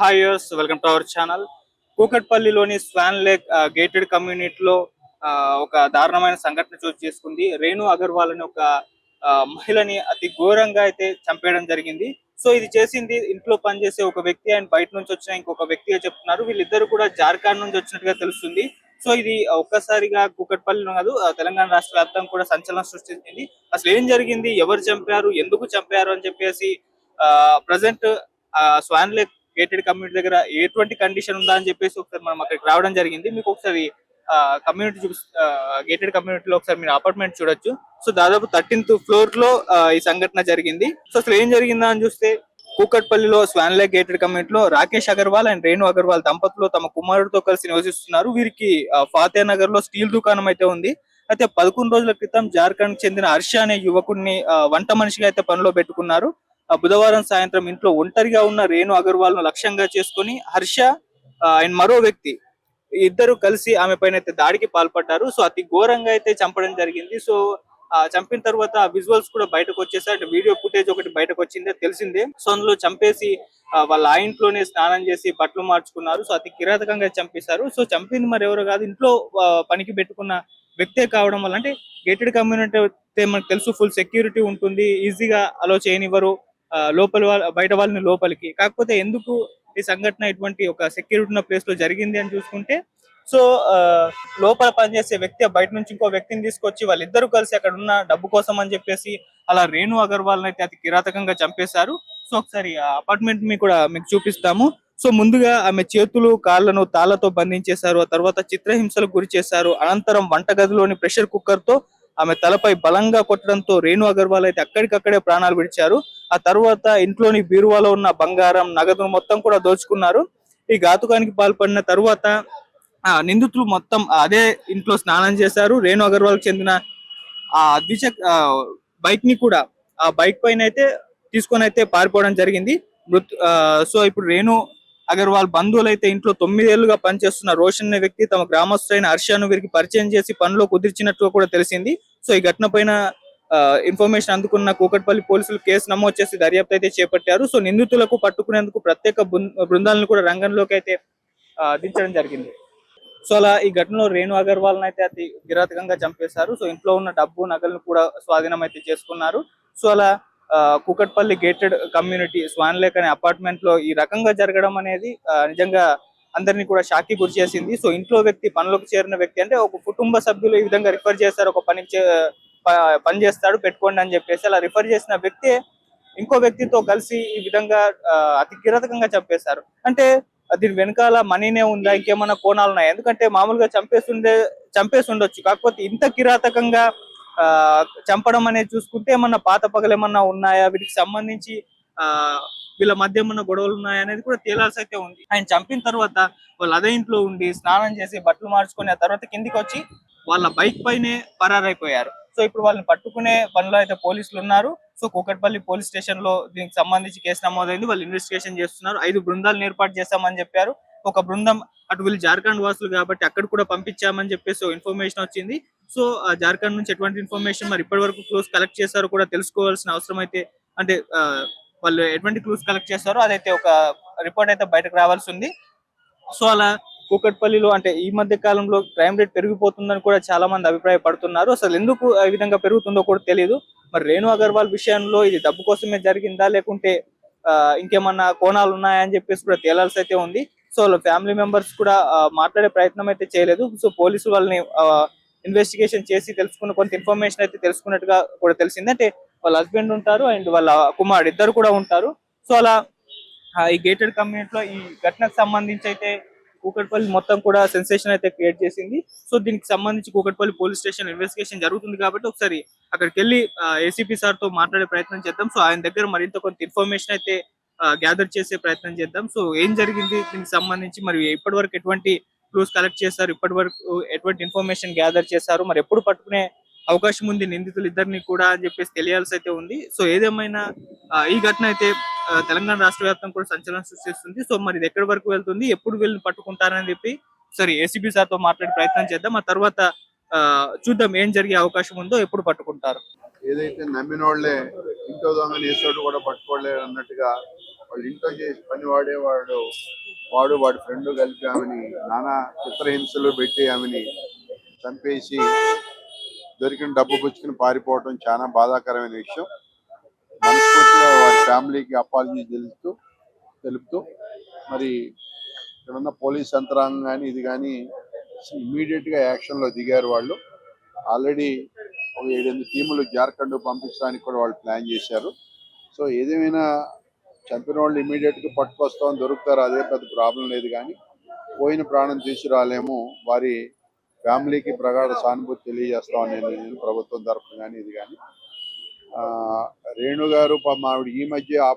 Hi welcome to our channel. కూకట్పల్లిలోని Swan Lake gated కమ్యూనిటీలో ఆ, ఒక దారుణమైన సంఘటన చోటు చేసుకుంది. రేణు అగర్వాల్ అని ఒక మహిళని అతి ఘోరంగా అయితే చంపేయడం జరిగింది. సో ఇది చేసింది ఇంట్లో పనిచేసే ఒక వ్యక్తి అండ్ బయట నుంచి వచ్చిన ఇంకొక వ్యక్తిగా చెప్తున్నారు. వీళ్ళిద్దరు కూడా జార్ఖండ్ నుంచి వచ్చినట్టుగా తెలుస్తుంది. సో ఇది ఒక్కసారిగా కూకట్పల్లిలో కాదు తెలంగాణ రాష్ట్ర వ్యాప్తం కూడా సంచలనం సృష్టించింది. అసలు ఏం జరిగింది? ఎవరు చంపారు? ఎందుకు చంపారు? అని చెప్పేసి present swan lake gated community దగ్గర ఎటువంటి కండిషన్ ఉందా అని చెప్పేసి ఒకసారి మనం అక్కడికి రావడం జరిగింది. మీకు ఒకసారి కమ్యూనిటీ చూపి గేటెడ్ కమ్యూనిటీలో ఒకసారి మీరు అపార్ట్మెంట్ చూడొచ్చు. సో దాదాపు థర్టీన్త్ ఫ్లోర్లో ఈ సంఘటన జరిగింది. సో అసలు ఏం జరిగిందా అని చూస్తే కూకట్పల్లిలో స్వాన్ లేక్ గేటెడ్ కమ్యూనిటీలో రాకేష్ అగర్వాల్ అండ్ రేణు అగర్వాల్ దంపతులు తమ కుమారుడితో కలిసి నివసిస్తున్నారు. వీరికి ఫాతే నగర్లో స్టీల్ దుకాణం అయితే ఉంది. అయితే పదకొండు రోజుల క్రితం జార్ఖండ్ చెందిన హర్ష అనే యువకుడిని వంట మనిషిగా అయితే పనిలో పెట్టుకున్నారు. బుధవారం సాయంత్రం ఇంట్లో ఒంటరిగా ఉన్న రేణు అగర్వాల్ను లక్ష్యంగా చేసుకుని హర్ష అండ్ మరో వ్యక్తి ఇద్దరు కలిసి ఆమె పైన అయితే దాడికి పాల్పడ్డారు. సో అతి ఘోరంగా అయితే చంపడం జరిగింది. సో ఆ చంపిన తర్వాత ఆ విజువల్స్ కూడా బయటకు వచ్చేసాయి. అంటే వీడియో ఫుటేజ్ ఒకటి బయటకు వచ్చిందే తెలిసిందే. సో అందులో చంపేసి వాళ్ళ ఆ ఇంట్లోనే స్నానం చేసి బట్టలు మార్చుకున్నారు. సో అతి కిరాతకంగా చంపేశారు. సో చంపింది మరి ఎవరు కాదు. ఇంట్లో పనికి పెట్టుకున్న వ్యక్తే కావడం వల్ల అంటే గేటెడ్ కమ్యూనిటీ అయితే మనకు తెలుసు ఫుల్ సెక్యూరిటీ ఉంటుంది ఈజీగా అలో చేయనివ్వరు. లోపల వాళ్ళ బయట వాళ్ళని లోపలికి. కాకపోతే ఎందుకు ఈ సంఘటన ఇటువంటి ఒక సెక్యూరిటీ ఉన్న ప్లేస్లో జరిగింది అని చూసుకుంటే సో ఆ, లోపల పనిచేసే వ్యక్తి బయట నుంచి ఇంకో వ్యక్తిని తీసుకొచ్చి వాళ్ళిద్దరూ కలిసి అక్కడ ఉన్న డబ్బు కోసం అని చెప్పేసి అలా రేణు అగర్వాల్ అయితే అతి కిరాతకంగా చంపేశారు. సో ఒకసారి ఆ అపార్ట్మెంట్ మీ కూడా మీకు చూపిస్తాము. సో ముందుగా ఆమె చేతులు కాళ్ళను తాళ్ళతో బంధించేశారు. ఆ తర్వాత చిత్రహింసలకు గురి చేశారు. అనంతరం వంటగదిలోని ప్రెషర్ కుక్కర్తో ఆమె తలపై బలంగా కొట్టడంతో రేణు అగర్వాల్ అయితే అక్కడికక్కడే ప్రాణాలు విడిచారు. ఆ తర్వాత ఇంట్లోని బీరువాలో ఉన్న బంగారం నగదును మొత్తం కూడా దోచుకున్నారు. ఈ ఘాతుకానికి పాల్పడిన తరువాత ఆ నిందితులు మొత్తం అదే ఇంట్లో స్నానం చేశారు. రేణు అగర్వాల్ చెందిన ఆ ద్విచక్ బైక్ని కూడా ఆ బైక్ పైన అయితే తీసుకొని అయితే పారిపోవడం జరిగింది. మృతు సో ఇప్పుడు రేణు అగర్వాల్ బంధువులు అయితే ఇంట్లో తొమ్మిదేళ్ళుగా పనిచేస్తున్న రోషన్ అనే వ్యక్తి తమ గ్రామస్తులైన హర్షను వీరికి పరిచయం చేసి పనిలో కుదిర్చినట్లు కూడా తెలిసింది. సో ఈ ఘటన పైన ఇన్ఫర్మేషన్ అందుకున్న కూకట్పల్లి పోలీసులు కేసు నమోదు చేసి దర్యాప్తు అయితే చేపట్టారు. సో నిందితులకు పట్టుకునేందుకు ప్రత్యేక బృందాలను కూడా రంగంలోకి అయితే దించడం జరిగింది. సో అలా ఈ ఘటనలో రేణు అగర్వాల్ అయితే అతి కిరాతకంగా చంపేశారు. సో ఇంట్లో ఉన్న డబ్బు నగలను కూడా స్వాధీనం అయితే చేసుకున్నారు. సో అలా Kukatpally gated community swan lake అనే అపార్ట్మెంట్లో ఈ రకంగా జరగడం అనేది నిజంగా అందరినీ కూడా షాక్కి గురి చేసింది. సో ఇంట్లో వ్యక్తి పనులకు చేరిన వ్యక్తి అంటే ఒక కుటుంబ సభ్యులు ఈ విధంగా రిఫర్ చేస్తారు ఒక పనికి చే- ప- పని చేస్తాడు పెట్టుకోండి అని చెప్పేసి అలా రిఫర్ చేసిన వ్యక్తి ఇంకో వ్యక్తితో కలిసి ఈ విధంగా ఆ, అతి కిరాతకంగా చంపేశారు. అంటే దీని వెనకాల మనీనే ఉందా? ఇంకేమైనా కోణాలు ఉన్నాయి ఎందుకంటే మామూలుగా చంపేస్తుండే చంపేసి ఉండొచ్చు. కాకపోతే ఇంత కిరాతకంగా చంపడం అనేది చూసుకుంటే ఏమన్నా పాత పగలు ఏమన్నా ఉన్నాయా? వీటికి సంబంధించి ఆ వీళ్ళ మధ్య ఏమన్నా గొడవలు ఉన్నాయా అనేది కూడా తేలాల్సి అయితే ఉంది. ఆయన చంపిన తర్వాత వాళ్ళు అదే ఇంట్లో ఉండి స్నానం చేసి బట్టలు మార్చుకొని ఆ తర్వాత కిందికి వచ్చి వాళ్ళ బైక్ పైనే పరారైపోయారు. సో ఇప్పుడు వాళ్ళని పట్టుకునే పనిలో అయితే పోలీసులు ఉన్నారు. సో కూకట్పల్లి పోలీస్ స్టేషన్లో దీనికి సంబంధించి కేసు నమోదైంది. వాళ్ళు ఇన్వెస్టిగేషన్ చేస్తున్నారు. ఐదు బృందాలను ఏర్పాటు చేస్తామని చెప్పారు. ఒక బృందం అటు వీళ్ళు జార్ఖండ్ వాసులు కాబట్టి అక్కడ కూడా పంపించామని చెప్పేసి ఇన్ఫర్మేషన్ వచ్చింది. సో ఆ జార్ఖండ్ నుంచి ఎటువంటి ఇన్ఫర్మేషన్ మరి ఇప్పటి వరకు క్లూస్ కలెక్ట్ చేశారో కూడా తెలుసుకోవాల్సిన అవసరం అయితే అంటే వాళ్ళు ఎటువంటి క్లూస్ కలెక్ట్ చేస్తారో అదైతే ఒక రిపోర్ట్ అయితే బయటకు రావాల్సి ఉంది. సో అలా కూకట్పల్లిలో అంటే ఈ మధ్య కాలంలో క్రైమ్ రేట్ పెరిగిపోతుందని కూడా చాలా మంది అభిప్రాయపడుతున్నారు. అసలు ఎందుకు ఈ విధంగా పెరుగుతుందో కూడా తెలియదు మరి రేణు అగర్వాల్ విషయంలో ఇది డబ్బు కోసమే జరిగిందా? లేకుంటే ఆ, ఇంకేమన్నా కోణాలు ఉన్నాయా అని చెప్పేసి కూడా తేలాల్సి అయితే ఉంది. సో వాళ్ళ ఫ్యామిలీ మెంబర్స్ కూడా మాట్లాడే ప్రయత్నం అయితే చేయలేదు. సో పోలీసులు వాళ్ళని ఇన్వెస్టిగేషన్ చేసి తెలుసుకున్న కొంత ఇన్ఫర్మేషన్ అయితే తెలుసుకున్నట్టుగా కూడా తెలిసింది. అంటే వాళ్ళ హస్బెండ్ ఉంటారు అండ్ వాళ్ళ కుమారుడు ఇద్దరు కూడా ఉంటారు. సో అలా ఈ గేటెడ్ కమ్యూనిటీలో ఈ ఘటనకు సంబంధించి అయితే కూకట్పల్లి మొత్తం కూడా సెన్సేషన్ అయితే క్రియేట్ చేసింది. సో దీనికి సంబంధించి కూకట్పల్లి పోలీస్ స్టేషన్ ఇన్వెస్టిగేషన్ జరుగుతుంది కాబట్టి ఒకసారి అక్కడికి వెళ్ళి ఏసీపీ సార్తో మాట్లాడే ప్రయత్నం చేద్దాం. సో ఆయన దగ్గర మరింత కొంత ఇన్ఫర్మేషన్ అయితే గ్యాదర్ చేసే ప్రయత్నం చేద్దాం. సో ఏం జరిగింది? దీనికి సంబంధించి మరి ఇప్పటి వరకు ఎటువంటి క్లూస్ కలెక్ట్ చేశారు? ఇప్పటి వరకు ఎటువంటి ఇన్ఫర్మేషన్ గ్యాదర్ చేశారు? మరి ఎప్పుడు పట్టుకునే అవకాశం ఉంది? నిందితులు ఇద్దరిని కూడా అని చెప్పేసి తెలియాల్సి అయితే ఉంది. సో ఏదేమైనా ఈ ఘటన అయితే తెలంగాణ రాష్ట్ర వ్యాప్తం కూడా సంచలనం సృష్టిస్తుంది. సో మరి ఇది ఎక్కడి వరకు వెళ్తుంది? ఎప్పుడు వీళ్ళని పట్టుకుంటారని చెప్పి సరే ఏసీబీ సార్తో మాట్లాడే ప్రయత్నం చేద్దాం. ఆ తర్వాత ఆ, చూద్దాం ఏం జరిగే అవకాశం ఉందో ఎప్పుడు పట్టుకుంటారు. ఏదైతే నమ్మినోళ్ళే ఇంట్లో దొంగ వేసాడు కూడా పట్టుకోలేరు అన్నట్టుగా వాళ్ళు ఇంట్లో చేసి పని వాడేవాడు వాడు వాడి ఫ్రెండ్ కలిపి ఆమెని నానా చిత్రహింసలు పెట్టి ఆమెని చంపేసి దొరికిన డబ్బు పుచ్చుకుని పారిపోవడం చాలా బాధాకరమైన విషయం. మనస్ఫూర్తి ఫ్యామిలీకి అపాలజీ తెలుస్తూ తెలుపుతూ మరి ఇక్కడున్న పోలీస్ యంత్రాంగం కానీ ఇది కానీ ఇమీడియట్గా గా యాక్షన్లో దిగారు వాళ్ళు. ఆల్రెడీ ఒక ఏడెనిమిది టీములు జార్ఖండ్ పంపించడానికి కూడా వాళ్ళు ప్లాన్ చేశారు. సో ఏదేమైనా చంపిన వాళ్ళు ఇమీడియట్గా పట్టుకొస్తాం దొరుకుతారు అదే పెద్ద ప్రాబ్లం లేదు కానీ పోయిన ప్రాణం తీసుకురాలేము వారి ఫ్యామిలీకి ప్రగాఢ సానుభూతి తెలియజేస్తామని నేను ప్రభుత్వం తరఫున కానీ ఇది కానీ రేణు గారు పాపం ఆవిడ ఈ మధ్య